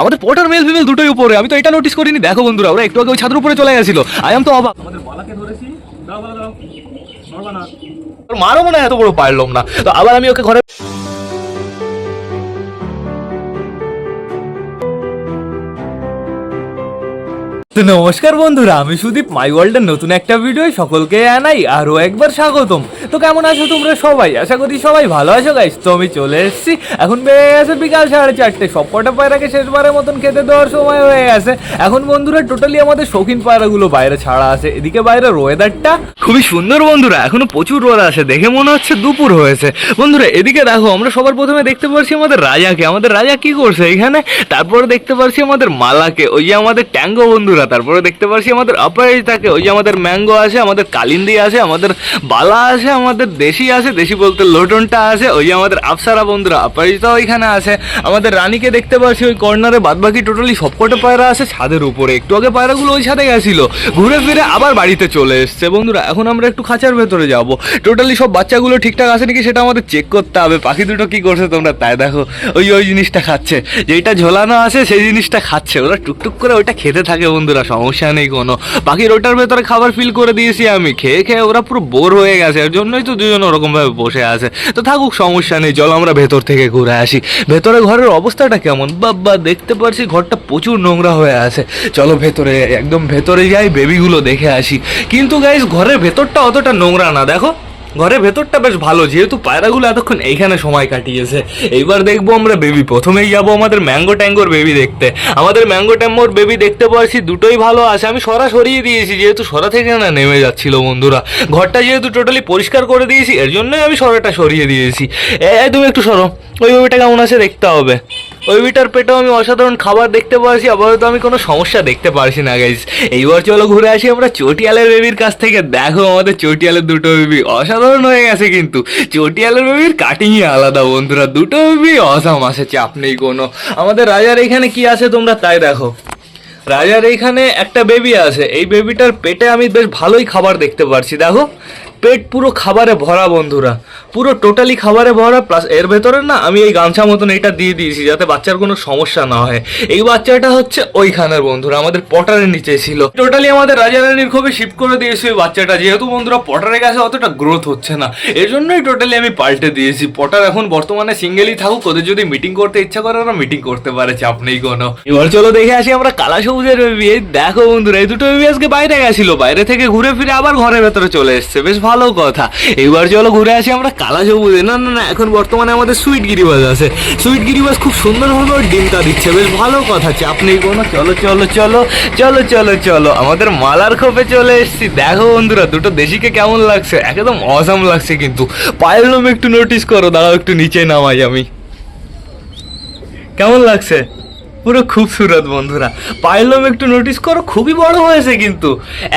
আমাদের porter male female দুটোই উপরে। আমি তো এটা নোটিস করিনি। দেখো বন্ধুরা ওরা একটু আগে ওই ছাদের উপরে চলে গেছিল। আই এম তো অবাক। আমাদের বালাকে ধরেছি। দাও বালা দাও। নড়বা না। মনে হয় এত বড় পারলাম না। তো আবার আমি ওকে ঘরে তো নমস্কার বন্ধুরা, আমি সুদীপ মাই ওয়ার্ল্ডের নতুন একটা ভিডিও সকলকে জানাই আরও একবার স্বাগতম। তো কেমন আছো তোমরা সবাই? আশা করি সবাই ভালো আছো গাইস তো আমি চলে এসেছি। এখন বেড়ে গেছে বিকাল সাড়ে চারটে। সব কটা পায়রাকে শেষবারের মতন খেতে দেওয়ার সময় হয়ে গেছে। এখন বন্ধুরা টোটালি আমাদের শৌখিন পায়রাগুলো বাইরে ছাড়া আছে। এদিকে বাইরের ওয়েদারটা খুবই সুন্দর বন্ধুরা। এখনও প্রচুর রোদ আছে। দেখে মনে হচ্ছে দুপুর হয়েছে। বন্ধুরা, এদিকে দেখো, আমরা সবার প্রথমে দেখতে পারছি আমাদের রাজাকে। আমাদের রাজা কি করছে এখানে? তারপরে দেখতে পারছি আমাদের মালাকে। ওই যে আমাদের ট্যাঙ্গো বন্ধুরা তারপরে দেখতে পাচ্ছি আমাদের অপারেজ থাকে। ওই যে আমাদের ম্যাঙ্গো আছে, আমাদের কালিন্দি আছে, আমাদের বালা আছে, আমাদের দেশি আছে, দেশি বলতে লোটনটা আছে, ওই যে আমাদের আফসারা বন্ধুরা অপারেজটাও এখানে আছে। আমাদের রানীকে দেখতে পাচ্ছি ওই কর্নারে বাদবাকি টোটালি সবকটা পায়রা আছে ছাদের উপরে। একটু আগে পায়রাগুলো ওই ছাদে গেছিল। ঘুরে ফিরে আবার বাড়িতে চলে এসছে। বন্ধুরা, এখন আমরা একটু খাঁচার ভেতরে যাব। টোটালি সব বাচ্চাগুলো ঠিকঠাক আছে নাকি সেটা আমাদের চেক করতে হবে। পাখি দুটো কি করছে তোমরা তাই দেখো। ওই ওই জিনিসটা খাচ্ছে। যেটা ঝোলানো আছে, সেই জিনিসটা খাচ্ছে। ওরা টুকটুক করে ওইটা খেতে থাকে বন্ধুরা। সমস্যা নেই কোনো। পাখির ওটার ভেতরে খাবার ফিল করে দিয়েছি আমি। খেয়ে খেয়ে ওরা পুরো বোর হয়ে গেছে, এর জন্যই তো দুজন ওরকম ভাবে বসে আছে। তো থাকুক, সমস্যা নেই, চলো আমরা ভেতর থেকে ঘুরে আসি। ভেতরে ঘরের অবস্থাটা কেমন? বাবা, দেখতে পারছি ঘরটা প্রচুর নোংরা হয়ে আছে। চলো ভেতরে, একদম ভেতরে যাই বেবিগুলো দেখে আসি। কিন্তু গাইস ঘরের ভেতরটা অতটা নোংরা না, দেখো। ঘরের ভেতরটা বেশ ভালো যেহেতু পায়রাগুলো এতক্ষণ এইখানে সময় কাটিয়েছে। এইবার দেখব আমরা বেবি প্রথমেই যাব আমাদের ম্যাঙ্গো ট্যাঙ্গোর বেবি দেখতে। আমাদের ম্যাঙ্গো ট্যাঙ্গোর বেবি দেখতে পাচ্ছি দুটোই ভালো আছে আমি সরা সরিয়ে দিয়েছি যেহেতু সরা থেকে না নেমে যাচ্ছিল বন্ধুরা। ঘরটা যেহেতু টোটালি পরিষ্কার করে দিয়েছি এর জন্যই আমি সরাটা সরিয়ে দিয়েছি। এ, তুমি একটু সরো ওই বেবিটা কেমন আছে দেখতে হবে। ওই বিটার পেটেও আমি অসাধারণ খাবার দেখতে পারছি, আপাতত আমি কোনো সমস্যা দেখতে পারছি না গাইজ এইবার চলো ঘুরে আসি আমরা চটিয়ালের বেবির কাছ থেকে। দেখো আমাদের চটিয়ালের দুটো বেবি অসাধারণ হয়ে গেছে কিন্তু। চটিয়ালের বেবির কাটিংই আলাদা বন্ধুরা, দুটো বেবি অসাম আছে, চাপ নেই কোনো। আমাদের রাজার এখানে কি আছে তোমরা তাই দেখো। রাজার এইখানে একটা বেবি আছে, এই বেবিটার পেটে আমি বেশ ভালোই খাবার দেখতে পারছি, দেখো। পেট পুরো খাবারে ভরা বন্ধুরা। পুরো টোটালি খাবারে ভরা প্লাস এর ভেতরে না আমি এই গামছা মতন এটা দিয়ে দিয়েছি যাতে বাচ্চার কোনো সমস্যা না হয়। এই বাচ্চাটা হচ্ছে ওইখানের বন্ধুরা, আমাদের পটারের নিচে ছিল। টোটালি আমাদের রাজা রানীর খুবই শিফট করে দিয়েছি ওই বাচ্চাটা। যেহেতু বন্ধুরা পটারের কাছে অতটা গ্রোথ হচ্ছে না এর জন্যই টোটালি আমি পাল্টে দিয়েছি। পটার এখন বর্তমানে সিঙ্গেলই থাকুক, ওদের যদি মিটিং করতে ইচ্ছা করে, ওরা মিটিং করতে পারে, চাপ নেই কোনো। এবার চলো দেখে আসি আমরা কালা সবুজের বেবি দেখো বন্ধুরা, এই দুটো বেবি আজকে বাইরে গেছিল, বাইরে থেকে ঘুরে ফিরে আবার ঘরের ভেতরে চলে এসছে। বেশ ভালো কথা। এবার চলো ঘুরে আসি আমরা কালা সবুজে। না না না, এখন বর্তমানে আমাদের সুইট গিরিবাজ আছে। সুইট গিরিবাজ খুব সুন্দরভাবে ওর ডিমটা দিচ্ছে। বেশ ভালো কথা, চাপ নেই কোনো। চলো চলো চলো চলো চলো চলো। আমাদের মালার খোপে চলে এসেছি। দেখো বন্ধুরা, দুটো দেশিকে কেমন লাগছে। একদম অসাম লাগছে কিন্তু। পায়ের একটু নোটিস করো, দাঁড়াও একটু নিচে নামাই আমি। কেমন লাগছে? পুরো খুবসুরত বন্ধুরা। পাইলম একটু নোটিস করো, খুবই বড় হয়েছে কিন্তু।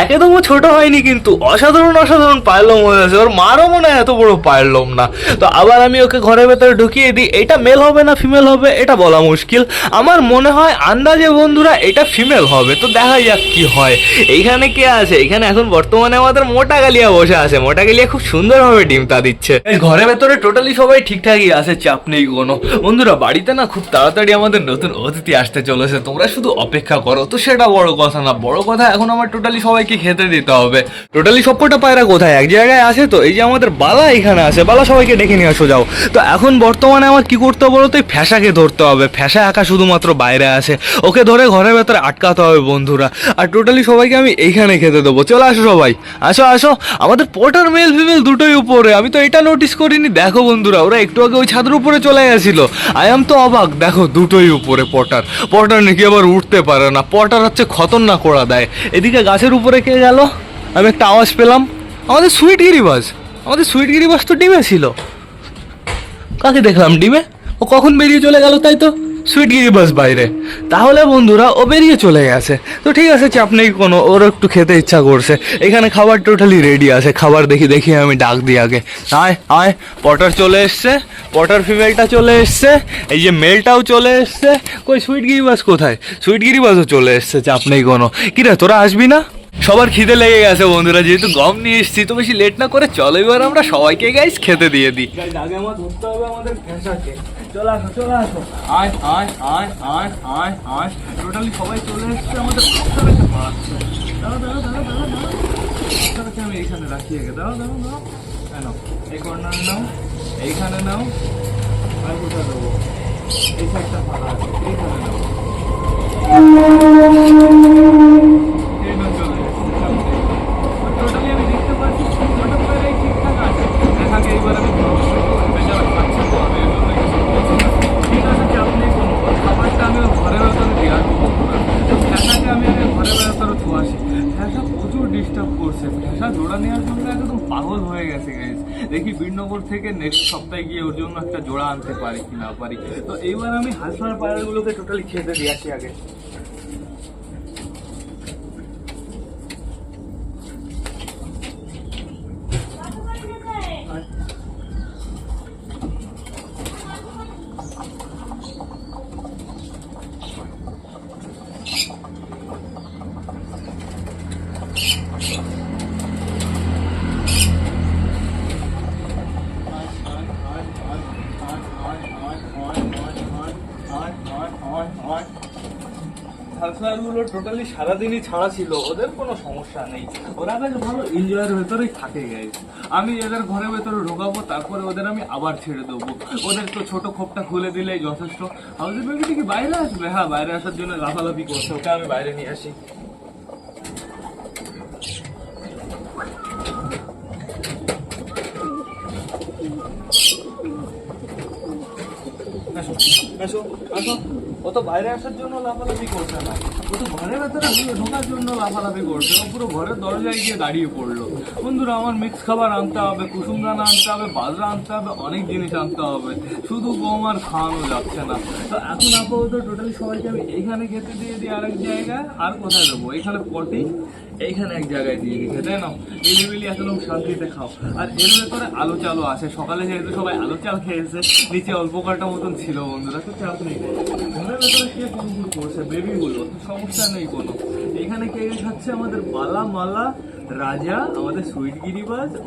একদমও ছোট হয়নি কিন্তু, অসাধারণ অসাধারণ পাইলম হয়েছে। ওর মারও মনে হয় এত বড় পাইলম না। তো আবার আমি ওকে ঘরের ভেতরে ঢুকিয়ে দিই, এটা মেল হবে না ফিমেল হবে, এটা বলা মুশকিল। আমার মনে হয় আন্দাজে বন্ধুরা এটা ফিমেল হবে, তো দেখা যাক কি হয়। এইখানে কে আছে? এখানে এখন বর্তমানে আমাদের মোটা গালিয়া বসে আছে। মোটা গালিয়া খুব সুন্দরভাবে ডিমটা দিচ্ছে। ঘরের ভেতরে টোটালি সবাই ঠিকঠাকই আছে, চাপ নেই কোনো। বন্ধুরা, বাড়িতে না খুব তাড়াতাড়ি আমাদের নতুন অতিথি আসতে চলেছে, তোমরা শুধু অপেক্ষা করো। তো সেটা বড় কথা না, বড় কথা এখন আমার টোটালি সবাইকে খেতে দিতে হবে। টোটালি সবকটা পায়রা কোথায়? এক জায়গায় আছে তো, এই যে আমাদের বালা এখানে আছে, বালা সবাইকে ডেকে নিয়ে আসো, যাও। তো এখন বর্তমানে আমার কি করতে হবে এই ফ্যাসাকে ধরতে হবে। ফ্যাসা একা শুধুমাত্র বাইরে আছে, ওকে ধরে ঘরের ভেতরে আটকাতে হবে বন্ধুরা। আর টোটালি সবাইকে আমি এইখানে খেতে দেবো। চলে আসো সবাই, আসো আসো। আমাদের পটার মেল ফিমেল দুটোই উপরে, আমি তো এটা নোটিস করিনি। দেখো বন্ধুরা, ওরা একটু আগে ওই ছাদের উপরে চলে গেছিল। আই এম তো অবাক, দেখো দুটোই উপরে পটার। পটার। পটার নাকি আবার উঠতে পারে না। পটার হচ্ছে খতরনাক করা দেয়। এদিকে গাছের উপরে কে গেল? আমি একটা আওয়াজ পেলাম। আমাদের সুইট বাস আমাদের সুইট বাস তো ডিমে ছিল। কাকে দেখলাম, ডিমে? ও কখন বেরিয়ে চলে গেল তাই তো? সুইট গিরিবাস বাইরে। তাহলে বন্ধুরা, ও বেরিয়ে চলে গেছে। তো ঠিক আছে চাপ নেই কোনো ওর একটু খেতে ইচ্ছা করছে। এখানে খাবার টোটালি রেডি আছে। খাবার দেখি দেখি আমি ডাক দিই আগে। আয় আয়, পটার চলে এসছে, পটার ফিমেলটা চলে এসছে, এই যে মেলটাও চলে এসছে। কই সুইট গিরিবাস কোথায়? সুইট গিরিবাসও চলে এসছে চাপ নেই কোনো। কিরে, তোরা আসবি না? সবার খিদে লেগে গেছে বন্ধুরা, যেহেতু গম নিয়ে এসেছি, তো বেশি লেট না করে চলো, এবার আমরা সবাইকে গাইস খেতে দিয়ে দিই। আগে আমার ধরতে হবে আমাদের ভেসাকে চলে আসো আসো। আয় টোটালি সবাই চলে আমাদের নাও এইখানে নাও। ফাঁকা আছে, এইখানে নাও এই নাও চলে এসছে সামনে। টোটালি আমি দেখতে পাচ্ছি ছোট করে ঠিকঠাক আছে দেখাকে এইবার আমি বেচারা খাচ্ছে তো আমি এর জন্য কিছু বলছি না। ঠিক আছে চাপ নেই কোনো খাবারটা আমি ওর ঘরের ভেতরে দিয়ে আসব ভেসাকে আমি আগে ঘরের ভেতরে ধোয়াছি ভেসা প্রচুর ডিস্টার্ব করছে ভেসা জোড়া নেওয়ার জন্য একদম পাগল হয়ে গেছে গাইজ দেখি বীরনগর থেকে নেক্সট সপ্তাহে গিয়ে ওর জন্য একটা জোড়া আনতে পারি কি না পারি তো এইবার আমি হাঁসমার পায়রাগুলোকে টোটালি খেতে দিয়ে আসি আগে। গুলো টোটালি সারাদিনই ছাড়া ছিল, ওদের কোনো সমস্যা নেই। ওরা বেশ ভালো এনজয়ের ভেতরেই থাকে গাইজ আমি এদের ঘরের ভেতরে ঢোকাবো, তারপরে ওদের আমি আবার ছেড়ে দেবো। ওদের তো ছোট খোপটা খুলে দিলেই যথেষ্ট। হাউসের বেবিটা কি বাইরে আসবে? হ্যাঁ বাইরে আসার জন্য লাফালাফি করছে। ওকে, আমি বাইরে নিয়ে আসি। আসো আসো আসো। ও তো বাইরে আসার জন্য লাফালাফি করছে না। ও তো ঘরের ভেতরে ঢুকে ঢোকার জন্য লাফালাফি করছে। ও পুরো ঘরের দরজায় গিয়ে দাঁড়িয়ে পড়ল। বন্ধুরা, আমার মিক্স খাবার আনতে হবে, কুসুম দানা আনতে হবে, বাজরা আনতে হবে, অনেক জিনিস আনতে হবে। শুধু গম আর খাওয়ানো যাচ্ছে না। তো এখন আপাতত টোটালি সবাইকে আমি এখানে খেতে দিয়ে দিই আরেক জায়গায়। আর কোথায় দেবো? এখানে পটি এইখানে এক জায়গায় দিয়ে দিচ্ছে তাই না? নিলিবিলি একদম শান্তিতে খাও। আর এর ভেতরে আলু চালও আছে। সকালে যেহেতু সবাই আলু চাল খেয়েছে, নিচে অল্প কটা মতন ছিল বন্ধুরা, তো চাপ নেই। ঘরের ভেতরে কে কুকুর করছে? বেবিগুলো সমস্যা নেই কোনো। এখানে কে খাচ্ছে? আমাদের বালা মালা রাজা, আমাদের সুইট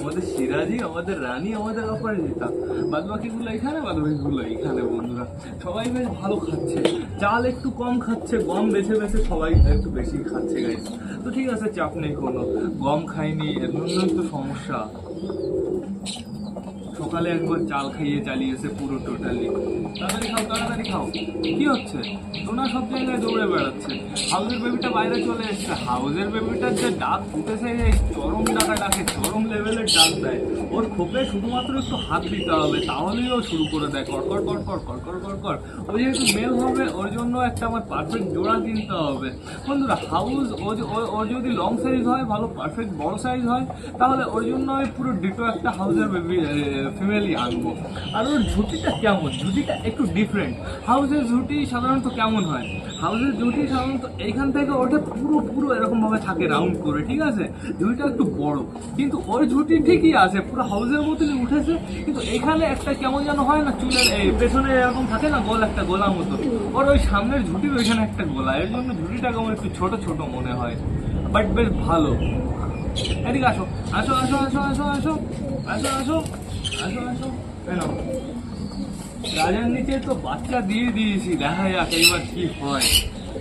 আমাদের সিরাজি, আমাদের রানী, আমাদের অপরাজিতা। বাদ বাকিগুলো এখানে বাদ বাকিগুলো এখানে বন্ধুরা। সবাই বেশ ভালো খাচ্ছে। চাল একটু কম খাচ্ছে, গম বেছে বেছে সবাই একটু বেশি খাচ্ছে গাইস তো ঠিক আছে, চাপ নেই কোনো। গম খাইনি এর জন্য একটু সমস্যা। সকালে একবার চাল খাইয়ে চালিয়েছে পুরো টোটালি তাড়াতাড়ি খাও তাড়াতাড়ি খাও। কি হচ্ছে? টোনা সব জায়গায় দৌড়ে বেড়াচ্ছে। হাউসের বেবিটা বাইরে চলে এসছে। হাউসের বেবিটার যে ডাক ফুটেছে চরম ডাকা ডাকে চরম লেভেলের ডাক দেয়। ওর খোপে শুধুমাত্র একটু হাত দিতে হবে, তাহলেই ও শুরু করে দেয়। কড়কড় কড়কড় কড়কড় কড়কড় ও যেহেতু মেল হবে, ওর জন্য একটা আমার পারফেক্ট জোড়া কিনতে হবে। বন্ধুরা হাউস ও যে- ও- ও যদি লং সাইজ হয়, ভালো পারফেক্ট বড় সাইজ হয়, তাহলে ওর জন্য আমি পুরো ডিটো একটা হাউসের বেবি ফিমেলই আনব আর ওর ঝুঁটিটা কেমন? ঝুঁটিটা একটু ডিফারেন্ট হাউসের ঝুঁটি সাধারণত কেমন হয়? হাউসের ঝুঁটি সাধারণত এইখান থেকে ওঠে পুরো পুরো এরকমভাবে থাকে রাউন্ড করে, ঠিক আছে? ঝুঁটিটা একটু বড়। কিন্তু ওর ঝুঁটি ঠিকই আছে, পুরো হাউসের মতনই উঠেছে, কিন্তু এখানে একটা কেমন যেন হয় না, চুলের এই পেছনে এরকম থাকে না, গোল একটা গোলা মতো। ওর ওই সামনের ঝুঁটির ওইখানে একটা গোলা, এর জন্য ঝুঁটিটাকে কেমন একটু ছোট ছোট মনে হয়। বাট বেশ ভালো। এদিকে আসো। আসো আসো আসো আসো আসো। আসো আসো। কেন? রাজার নিচে তো বাচ্চা দিয়ে দিয়েছি দেখা যাক এইবার কি হয়।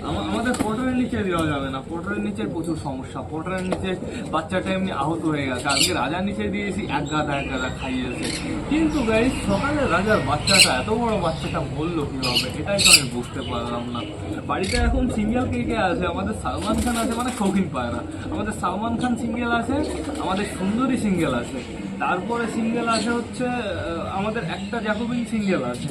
আমা- আমাদের পটরের নিচে দেওয়া যাবে না। পটরের নিচে প্রচুর সমস্যা। পটরের নিচে বাচ্চাটা এমনি আহত হয়ে গেছে। আজকে রাজার নিচে দিয়েছি, এক গাদা এক গাদা খাইয়েছে কিন্তু গাই সকালে রাজার বাচ্চাটা, এত বড় বাচ্চাটা বলল কীভাবে? এটাই তো আমি বুঝতে পারলাম না। বাড়িতে এখন সিঙ্গেল কে কে আছে? আমাদের সালমান খান আছে মানে শৌখিন পায়রা। আমাদের সালমান খান সিঙ্গেল আছে, আমাদের সুন্দরী সিঙ্গেল আছে। তারপরে সিঙ্গেল আছে হচ্ছে আমাদের একটা জ্যাকোবিন সিঙ্গেল আছে।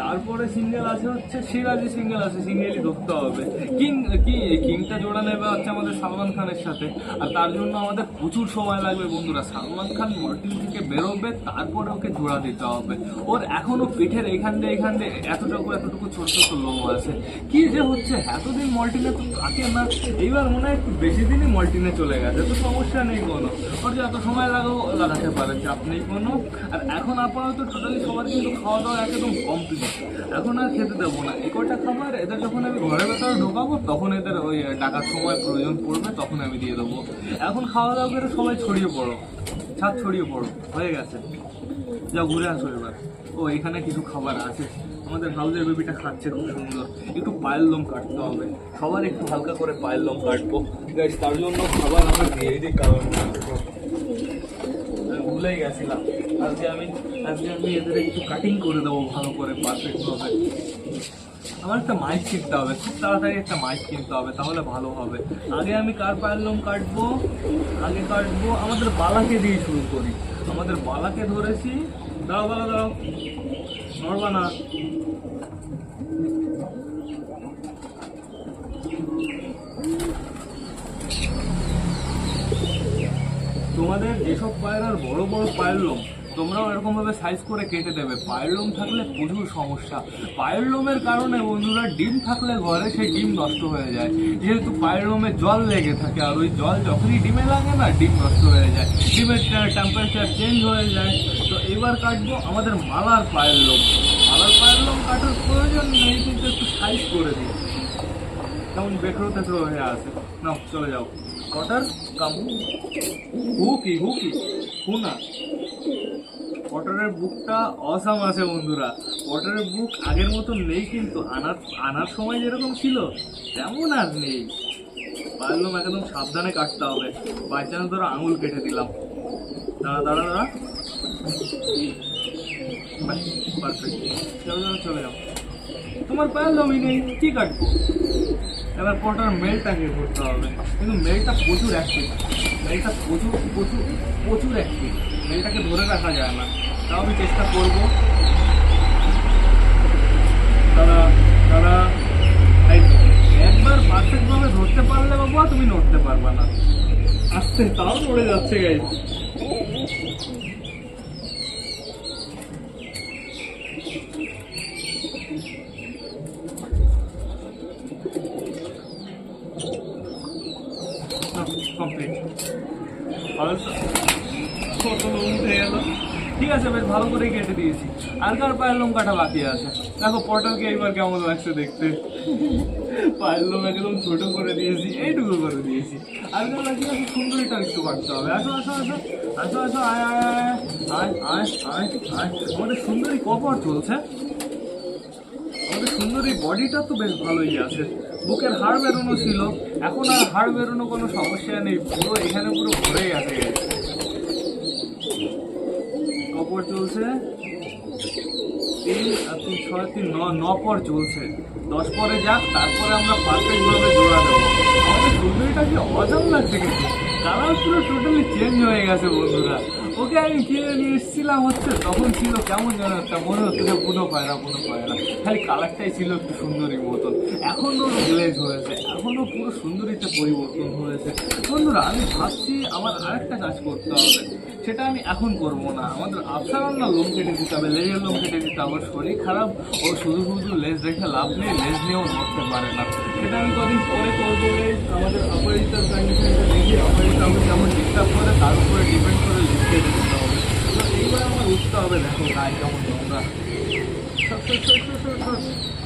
তারপরে সিঙ্গেল আছে হচ্ছে সিরাজি সিঙ্গেল আছে সিঙ্গেলই ধরতে হবে। কিং কি কিংটা জোড়া নেবে হচ্ছে আমাদের সালমান খানের সাথে। আর তার জন্য আমাদের প্রচুর সময় লাগবে বন্ধুরা। সালমান খান মর্টিন থেকে বেরোবে, তারপরে ওকে জোড়া দিতে হবে। ওর এখনও পিঠের এখান দিয়ে এখান দিয়ে এতটুকু এতটুকু ছোট ছোট লো আছে। কি যে হচ্ছে, এতদিন মল্টিনে তো থাকে না। এইবার মনে হয় একটু বেশি দিনই মল্টিনে চলে গেছে। তো সমস্যা নেই কোনো। ওর যত সময় লাগাবো লাগাতে পারে চাপ নেই কোনো আর এখন আপাতত টোটালি সবার কিন্তু খাওয়া দাওয়া একদম কমপ্লিট এখন আর খেতে দেবো না। একটা খাবার? এদের যখন আমি ঘরের ভেতরে ঢোকাবো, তখন এদের ওই ডাকার সময় প্রয়োজন পড়বে, তখন আমি দিয়ে দেবো। এখন খাওয়া দাওয়া করে সবাই ছড়িয়ে পড়ো। ছাদ ছড়িয়ে পড়ো। হয়ে গেছে। যাও ঘুরে আসো এবার। ও, এখানে কিছু খাবার আছে। আমাদের হাউসের বেবিটা খাচ্ছে খুব সুন্দর। একটু পায়ের লোম কাটতে হবে। সবার একটু হালকা করে পায়ের লোম কাটবো। গাইস তার জন্য খাবার আমরা দিয়ে দিই, কারণ আমি ভুলেই গেছিলাম। আজকে আমি আজকে আমি এদের একটু কাটিং করে দেবো ভালো করে পারফেক্ট হবে আমার একটা মাইক কিনতে হবে, খুব তাড়াতাড়ি একটা মাইক কিনতে হবে, তাহলে ভালো হবে। আগে আমি কার পায়ের কাটবো? আগে কাটবো, আমাদের বালাকে দিয়ে শুরু করি। আমাদের বালাকে ধরেছি। দাও বালা দাও নড়বা না। তোমাদের যেসব পায়রার বড় বড় পায়ের লোম, তোমরাও এরকমভাবে সাইজ করে কেটে দেবে। পায়ের লোম থাকলে প্রচুর সমস্যা। পায়ের লোমের কারণে বন্ধুরা ডিম থাকলে ঘরে সেই ডিম নষ্ট হয়ে যায়। যেহেতু পায়ের লোমে জল লেগে থাকে আর ওই জল যখনই ডিমে লাগে না, ডিম নষ্ট হয়ে যায়। ডিমের টেম্পারেচার চেঞ্জ হয়ে যায়। তো এবার কাটবো আমাদের মালার পায়ের লোম। মালার পায়ের লোম কাটার প্রয়োজন নেই, কিন্তু একটু সাইজ করে দিই কেমন বেকরো তেকরো হয়ে আছে। নাও, চলে যাও। কটার কাম হু কি হু কি না পটরের বুকটা অসাম আছে বন্ধুরা। পটরের বুক আগের মতন নেই কিন্তু আনার আনার সময় যেরকম ছিল, তেমন আর নেই। পারলাম একদম সাবধানে কাটতে হবে। বাই চান্স ধরো আঙুল কেটে দিলাম। দাঁড়া দাঁড়া দাঁড়া। পারফেক্ট চলো যাও। তোমার পায়ের লোমই নেই, কি কাটবো? এবার পটার মেলটাকে করতে হবে? কিন্তু মেলটা প্রচুর অ্যাক্টিভ মেলটা প্রচুর প্রচুর প্রচুর অ্যাক্টিভ মেলটাকে ধরে রাখা যায় না। তাও আমি চেষ্টা করব। তারা তারা একবার পারফেক্টভাবে ধরতে পারলে বাবা তুমি নড়তে পারবা না। আস্তে তাও নড়ে যাচ্ছে গাই কমপ্লিট ঠিক আছে, বেশ ভালো করে কেটে দিয়েছি। আর কার পায়ের লোম কাটা বাকি আছে। দেখো পটলকে এইবার কেমন লাগছে দেখতে। পায়ের লোম একদম ছোট করে দিয়েছি, এইটুকু করে দিয়েছি। আর কার বাকি আছে সুন্দরীটা একটু কাটতে হবে। আসো আসো আসো আসো আসো, আয় আয় আয় আয় আয় আয় আয়। আমাদের সুন্দরী কপর চলছে। আমাদের সুন্দরী বডিটা তো বেশ ভালোই আছে। বুকের হাড় বেরোনো ছিল, এখন আর হাড় বেরোনো কোনো সমস্যা নেই, পুরো এখানে পুরো ভরেই আছে কপর চলছে। তিন তিন, ছয়, তিন, ন ন পর চলছে। দশ পরে যাক, তারপরে আমরা পারফেক্ট ভাবে জোড়া দেবো। আমাদের সুন্দরীটা কি অজাম লাগছে কিন্তু, কালার পুরো টোটালি চেঞ্জ হয়ে গেছে বন্ধুরা। ওকে আমি কিনে নিয়ে এসেছিলাম হচ্ছে, তখন ছিল কেমন যেন একটা মনে হচ্ছে যে বুনো পায়রা বুনো পায়রা। খালি কালারটাই ছিল একটু সুন্দরীর মতন। এখনও গ্লেজ হয়েছে এখনও পুরো সুন্দরীতে পরিবর্তন হয়েছে। বন্ধুরা, আমি ভাবছি আমার আরেকটা কাজ করতে হবে। সেটা আমি এখন করব না। আমাদের আফসার না লোম কেটে দিতে হবে, লেজের লোম কেটে দিতে হবে শরীর খারাপ, ও শুধু শুধু লেজ রেখে লাভ নেই, লেজ নিয়েও নড়তে পারে না। সেটা আমি কদিন পরে করব। আমাদের অপারেটার কন্ডিশনটা দেখি আমাকে কেমন ডিস্টার্ব করে, তার উপরে ডিপেন্ড করে লেজ কেটে দিতে হবে। এইবার আমার উঠতে হবে, দেখো গায়ে কেমন নোংরা।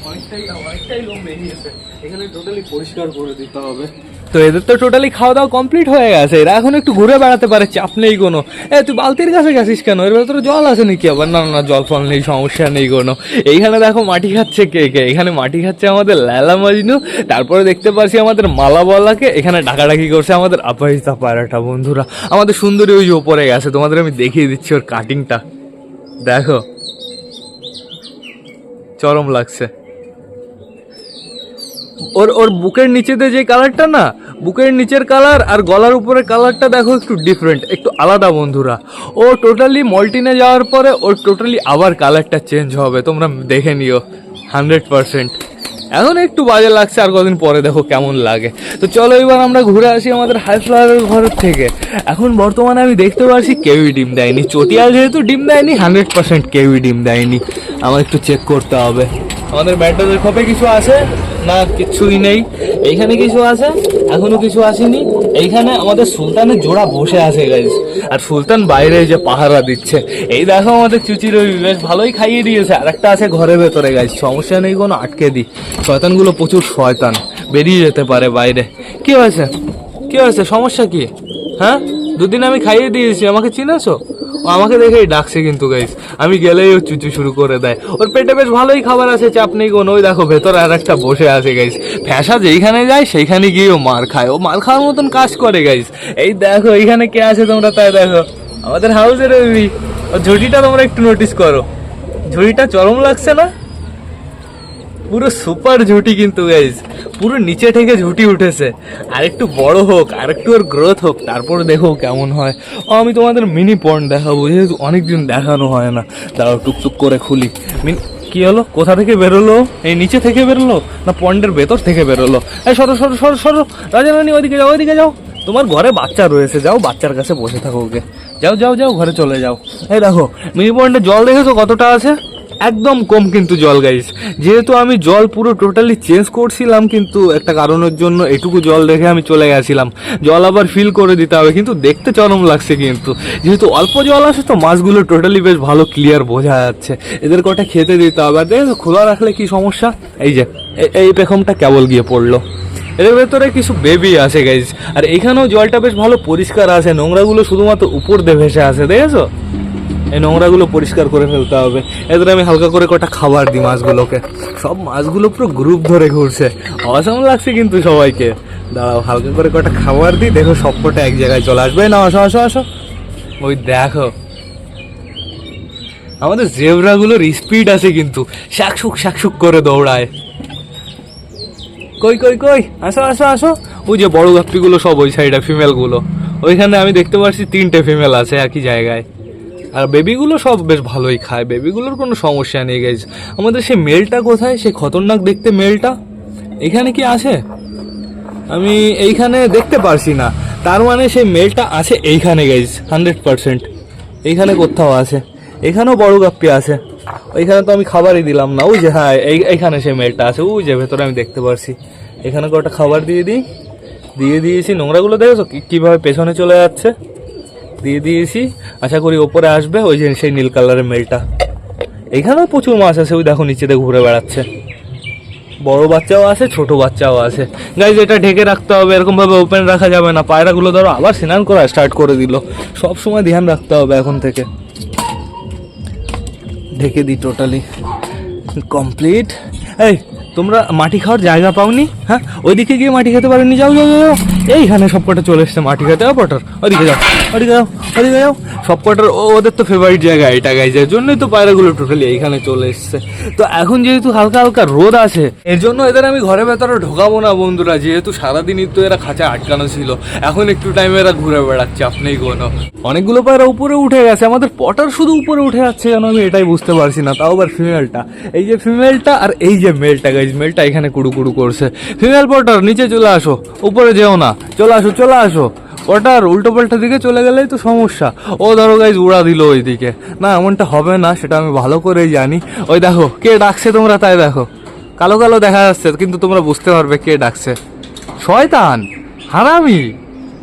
অনেকটাই অনেকটাই লোম বেরিয়েছে এখানে টোটালি পরিষ্কার করে দিতে হবে। তো এদের তো টোটালি খাওয়া দাওয়া কমপ্লিট হয়ে গেছে। এরা এখন একটু ঘুরে বেড়াতে পারে, চাপ নেই কোনো। এ, তুই বালতির কাছে গেছিস কেন? এর ভেতরে জল আছে নাকি আবার? না না জল ফল নেই, সমস্যা নেই কোনো। এইখানে দেখো মাটি খাচ্ছে কে কে? এখানে মাটি খাচ্ছে আমাদের ল্যালা মজনু। তারপরে দেখতে পাচ্ছি আমাদের মালা বলাকে। এখানে ডাকাডাকি করছে আমাদের আপাহিতা পায়রাটা, বন্ধুরা। আমাদের সুন্দরী ওই ওপরে গেছে। তোমাদের আমি দেখিয়ে দিচ্ছি ওর কাটিংটা দেখো। চরম লাগছে। ওর ওর বুকের নিচেতে যে কালারটা না, বুকের নিচের কালার আর গলার উপরের কালারটা দেখো একটু ডিফারেন্ট একটু আলাদা বন্ধুরা। ও টোটালি মল্টিনে যাওয়ার পরে ওর টোটালি আবার কালারটা চেঞ্জ হবে, তোমরা দেখে নিও হান্ড্রেড পারসেন্ট এখন একটু বাজে লাগছে, আর কদিন পরে দেখো কেমন লাগে। তো চলো এবার আমরা ঘুরে আসি আমাদের হাই ফ্লাওয়ারের ঘরের থেকে। এখন বর্তমানে আমি দেখতে পাচ্ছি কেউই ডিম দেয়নি। চটিয়াল যেহেতু ডিম দেয়নি হান্ড্রেড পার্সেন্ট কেউই ডিম দেয়নি। আমার একটু চেক করতে হবে। আমাদের ব্যাটারের খপে কিছু আছে? না, কিছুই নেই। এইখানে কিছু আছে? এখনও কিছু আসেনি। এইখানে আমাদের সুলতানের জোড়া বসে আছে গাইজ আর সুলতান বাইরে যে পাহারা দিচ্ছে। এই দেখো আমাদের চুচির বেশ ভালোই খাইয়ে দিয়েছে। আর একটা আছে ঘরের ভেতরে গাইজ সমস্যা নেই, কোনো আটকে দিই। শয়তানগুলো প্রচুর শয়তান। বেরিয়ে যেতে পারে বাইরে। কি হয়েছে? কি হয়েছে? সমস্যা কি? হ্যাঁ? দুদিন আমি খাইয়ে দিয়েছি। আমাকে চিনেছো? আমাকে দেখেই ডাকছে কিন্তু গাইস আমি গেলেই ও চুচু শুরু করে দেয়। ওর পেটে বেশ ভালোই খাবার আছে, চাপ নেই কোনো। ওই দেখো, ভেতরে আর একটা বসে আছে গাইস ফ্যাসা যেইখানে যায়, সেইখানে গিয়ে ও মার খায়। ও মার খাওয়ার মতন কাজ করে গাইস এই দেখো, এইখানে কে আছে তোমরা তাই দেখো। আমাদের হাউসের ওই ঝুড়িটা তোমরা একটু নোটিস করো। ঝুড়িটা চরম লাগছে না? পুরো সুপার ঝুটি কিন্তু গাইজ পুরো নিচে থেকে ঝুটি উঠেছে। আর একটু বড় হোক আর একটু ওর গ্রোথ হোক, তারপর দেখো কেমন হয়। ও, আমি তোমাদের মিনি পন্ড দেখাবো, যেহেতু অনেকদিন দেখানো হয় না। দাঁড়াও, টুকটুক করে খুলি। মিন কি হলো? কোথা থেকে বেরোলো? এই নিচে থেকে বেরোলো? না পন্ডের ভেতর থেকে বেরোলো? এই সরো সরো সরো সরো। রাজা রানী, ওইদিকে যাও ওইদিকে যাও। তোমার ঘরে বাচ্চা রয়েছে, যাও, বাচ্চার কাছে বসে থাকো ওকে। যাও যাও যাও, ঘরে চলে যাও। এই দেখো মিনি পয়েন্টে জল দেখেছ কতটা আছে? একদম কম কিন্তু জল গাইস যেহেতু আমি জল পুরো টোটালি চেঞ্জ করছিলাম, কিন্তু একটা কারণের জন্য এটুকু জল রেখে আমি চলে গেছিলাম। জল আবার ফিল করে দিতে হবে, কিন্তু দেখতে চরম লাগছে কিন্তু। যেহেতু অল্প জল আসে, তো মাছগুলো টোটালি বেশ ভালো ক্লিয়ার বোঝা যাচ্ছে। এদের কটা খেতে দিতে হবে। আর দেখো, খোলা রাখলে কি সমস্যা? এই যে এই পেখমটা কেবল গিয়ে পড়ল। এর ভেতরে কিছু বেবি আছে গাইজ আর এখানেও জলটা বেশ ভালো পরিষ্কার আছে। নোংরাগুলো শুধুমাত্র উপর দিয়ে ভেসে আছে দেখেছ? এই নোংরাগুলো পরিষ্কার করে ফেলতে হবে। এদের আমি হালকা করে কটা খাবার দিই মাছগুলোকে। সব মাছগুলো পুরো গ্রুপ ধরে ঘুরছে। অসাম লাগছে কিন্তু সবাইকে। দাঁড়াও, হালকা করে কটা খাবার দিই। দেখো সব কটা এক জায়গায় চলে আসবে। না আসো আসো আসো। ওই দেখো। আমাদের জেব্রাগুলোর স্পিড আছে কিন্তু। শাকসুক শাকসুক করে দৌড়ায়। কই কই কই? আসো আসো আসো। ওই যে বড় গাপ্পিগুলো সব ওই সাইডে ফিমেলগুলো ওইখানে আমি দেখতে পাচ্ছি তিনটে ফিমেল আছে একই জায়গায়। আর বেবিগুলো সব বেশ ভালোই খায়। বেবিগুলোর কোনো সমস্যা নেই গাইজ আমাদের সেই মেলটা কোথায়? সেই খতরনাক দেখতে মেলটা? এখানে কি আছে? আমি এইখানে দেখতে পারছি না। তার মানে সেই মেলটা আছে এইখানে গাইজ হান্ড্রেড পার্সেন্ট এইখানে কোথাও আছে। এখানেও বড় গাপ্পি আছে। ওইখানে তো আমি খাবারই দিলাম না। ওই যে হ্যাঁ এই, এইখানে সেই মেলটা আছে। ওই যে, ভেতরে আমি দেখতে পারছি। এখানে কটা খাবার দিয়ে দিই। দিয়ে দিয়েছি। নোংরাগুলো দেখেছ? কীভাবে পেছনে চলে যাচ্ছে? দিয়ে দিয়েছি। আশা করি ওপরে আসবে, ওই যে সেই নীল কালারের মেলটা। এখানেও প্রচুর মাছ আছে, ওই দেখো নিচেতে ঘুরে বেড়াচ্ছে। বড় বাচ্চাও আছে, ছোট বাচ্চাও আছে। গাইজ এটা ঢেকে রাখতে হবে, এরকমভাবে ওপেন রাখা যাবে না। পায়রাগুলো ধরো, আবার স্নান করা স্টার্ট করে দিল। সব সময় ধ্যান রাখতে হবে এখন থেকে। ঢেকে দিই টোটালি কমপ্লিট এই, তোমরা মাটি খাওয়ার জায়গা পাওনি? হ্যাঁ? ওইদিকে গিয়ে মাটি খেতে পারোনি? যাও যাও যাও। যাও। সব কটা চলে এসছে মাটি খেতে পটার, ওদিকে যাও ওদিকে যাও ওদিকে যাও। সবকটার ও ওদের তো ফেভারিট জায়গা এটা গাইজ এর জন্যই তো পায়রাগুলো টোটালি এইখানে চলে এসছে। তো এখন যেহেতু হালকা হালকা রোদ আছে, এর জন্য এদের আমি ঘরে ভেতরে ঢোকাবো না, বন্ধুরা। যেহেতু সারাদিনই তো এরা খাঁচা আটকানো ছিল, এখন একটু টাইমে এরা ঘুরে বেড়াচ্ছে, আপনিই কোনো অনেকগুলো পায়রা উপরে উঠে গেছে, আমাদের পটার শুধু উপরে উঠে যাচ্ছে কেন আমি এটাই বুঝতে পারছি না, তাও আবার ফিমেলটা এই যে ফিমেলটা আর এই যে মেলটা গাইজ মেলটা এখানে কুড়ু কুড়ু করছে। ফিমেল পটার নিচে চলে আসো, উপরে যেও না। চলে আসো চলে আসো। ওটার উল্টো পাল্টা দিকে চলে গেলেই তো সমস্যা। ও ধরো গাইজ উড়া দিল ওইদিকে। না, এমনটা হবে না, সেটা আমি ভালো করেই জানি। ওই দেখো, কে ডাকছে তোমরা তাই দেখো। কালো কালো দেখা যাচ্ছে, কিন্তু তোমরা বুঝতে পারবে কে ডাকছে। শয়তান, হারামি।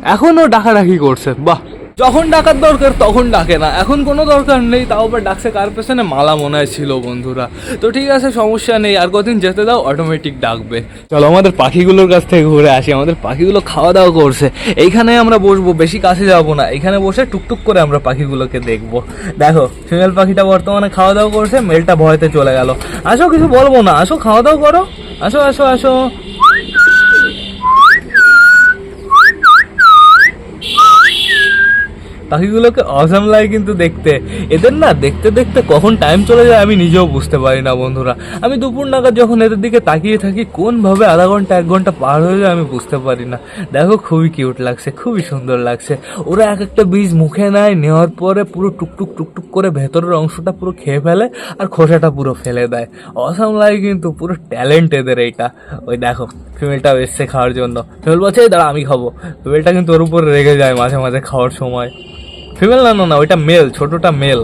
এখনও ডাকাডাকি করছে। বাহ। যখন ডাকার দরকার, তখন ডাকে না। এখন কোনো দরকার নেই, তাও আবার ডাকছে কার পেছনে? মালা মনে হয় ছিল বন্ধুরা। তো ঠিক আছে, সমস্যা নেই, আর কদিন যেতে দাও অটোমেটিক ডাকবে। চলো আমাদের পাখিগুলোর কাছ থেকে ঘুরে আসি, আমাদের পাখিগুলো খাওয়া দাওয়া করছে। এইখানে আমরা বসবো, বেশি কাছে যাব না। এখানে বসে টুকটুক করে আমরা পাখিগুলোকে দেখব। দেখো ফিমেল পাখিটা বর্তমানে খাওয়া দাওয়া করছে মেলটা ভয়তে চলে গেল। আসো, কিছু বলব না। আসো খাওয়া দাওয়া করো। আসো আসো আসো। পাখিগুলোকে অসাম লাগে কিন্তু দেখতে। এদের না দেখতে দেখতে কখন টাইম চলে যায় আমি নিজেও বুঝতে পারি না, বন্ধুরা। আমি দুপুর নাগাদ যখন এদের দিকে তাকিয়ে থাকি, কোনভাবে আধা ঘণ্টা, এক ঘণ্টা পার হয়ে যায় আমি বুঝতে পারি না। দেখো খুবই কিউট লাগছে, খুবই সুন্দর লাগছে। ওরা এক একটা বীজ মুখে নেয়, নেওয়ার পরে পুরো টুকটুক টুকটুক করে ভেতরের অংশটা পুরো খেয়ে ফেলে আর খোসাটা পুরো ফেলে দেয়। অসাম লাগে কিন্তু, পুরো ট্যালেন্ট এদের এইটা। ওই দেখো ফিমেলটাও এসছে খাওয়ার জন্য। ফিমেল বলছে, "এই দাঁড়া, আমি খাব। ফিমেলটা কিন্তু ওর উপরে রেগে যায় মাঝে মাঝে খাওয়ার সময়। ফিমেল না না না, ওইটা মেল ছোটটা মেল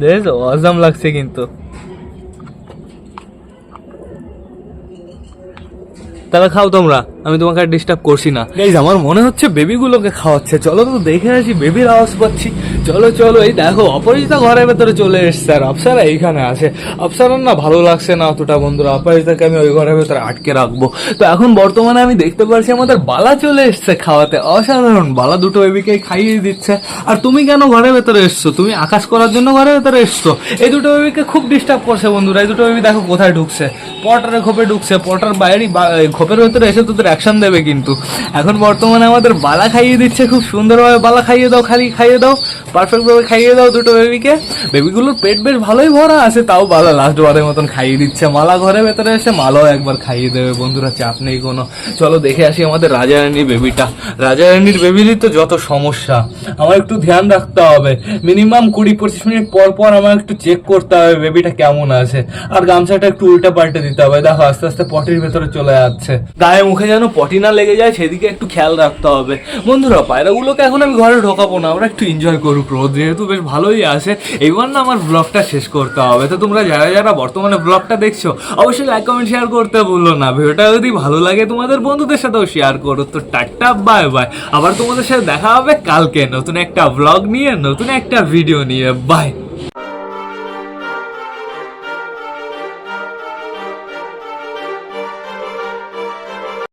বেশ অজাম লাগছে কিন্তু। তাহলে খাও তোমরা। আমি তোমাকে আর ডিস্টার্ব করছি না। গাইজ আমার মনে হচ্ছে বেবিগুলোকে খাওয়াচ্ছে। চলো তো দেখে আসি, বেবির আওয়াজ পাচ্ছি। চলো চলো, এই দেখো অপরাজিতা ঘরের ভেতরে চলে এসছে। আর অপসারা এইখানে আছে। অপসারার না ভালো লাগছে না অতটা, বন্ধুরা। অপরাজিতাকে আমি ওই ঘরের ভেতরে আটকে রাখব। তো এখন বর্তমানে আমি দেখতে পারছি আমাদের বালা চলে এসছে খাওয়াতে। অসাধারণ। বালা দুটো বেবিকে খাইয়ে দিচ্ছে। আর তুমি কেন ঘরের ভেতরে এসছো? তুমি আকাশ করার জন্য ঘরের ভেতরে এসছো? এই দুটো বেবিকে খুব ডিস্টার্ব করছে, বন্ধুরা। এই দুটো বেবি দেখো কোথায় ঢুকছে? পটারে খোপে ঢুকছে। পটার বাইরে খোপের ভেতরে এসে তোদের অ্যাকশন দেবে কিন্তু। এখন বর্তমানে আমাদের বালা খাইয়ে দিচ্ছে, খুব সুন্দরভাবে বালা খাইয়ে দাও, খালি খাইয়ে দাও পারফেক্ট ভাবে খাইয়ে দাও দুটো বেবিকে বেবিগুলোর পেট বেশ ভালোই ভরা আছে, তাও বালা লাস্ট বারের মতন খাইয়ে দিচ্ছে। মালা ঘরের ভেতরে এসে মালাও একবার খাইয়ে দেবে, বন্ধুরা, চাপ নেই কোনো। চলো দেখে আসি আমাদের রাজা রানীর বেবিটা রাজা রানীর বেবিরই তো যত সমস্যা, আমার একটু ধ্যান রাখতে হবে। মিনিমাম কুড়ি পঁচিশ মিনিট পর পর আমার একটু চেক করতে হবে বেবিটা কেমন আছে। আর গামছাটা একটু উল্টা পাল্টে দিতে হবে। দেখো, আস্তে আস্তে পটির ভেতরে চলে যাচ্ছে। গায়ে মুখে যেন পটি না লেগে যায়, সেদিকে একটু খেয়াল রাখতে হবে। বন্ধুরা, পায়রাগুলোকে এখন আমি ঘরে ঢোকাবো না আমরা একটু এনজয় করুক। রোদ যেহেতু বেশ ভালোই আসে এইবার না আমার ব্লগটা শেষ করতে হবে। তো তোমরা যারা যারা বর্তমানে ব্লগটা দেখছ, অবশ্যই লাইক কমেন্ট শেয়ার করতে ভুলো না। ভিডিওটা যদি ভালো লাগে, তোমাদের বন্ধুদের সাথেও শেয়ার করো। তো টাটা বাই বাই আবার তোমাদের সাথে দেখা হবে কালকে নতুন একটা ব্লগ নিয়ে, নতুন একটা ভিডিও নিয়ে। বাই